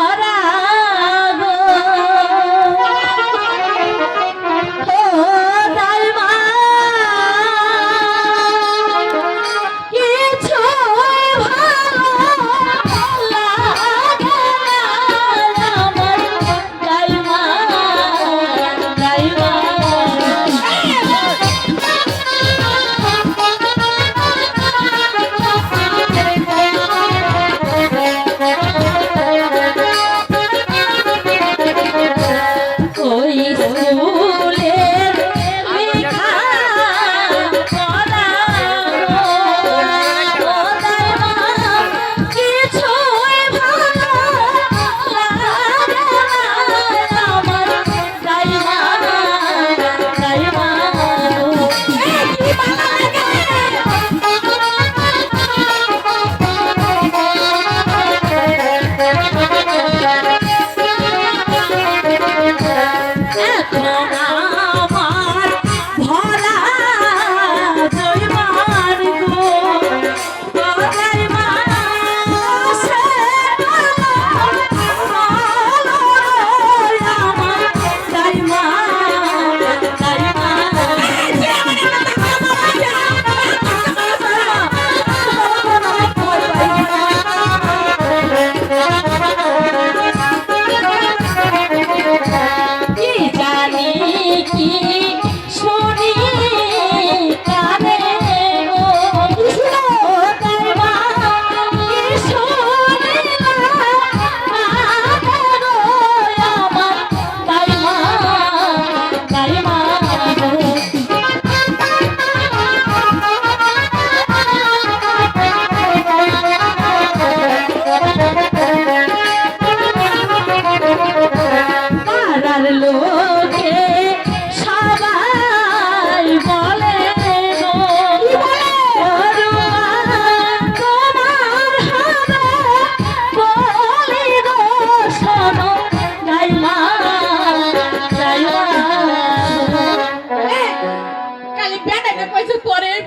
ada. 你怎你。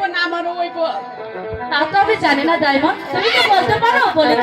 না আমারও ওই তা তো আমি জানি না ডায়মন্ড তুমি তো বলতে পারো বলে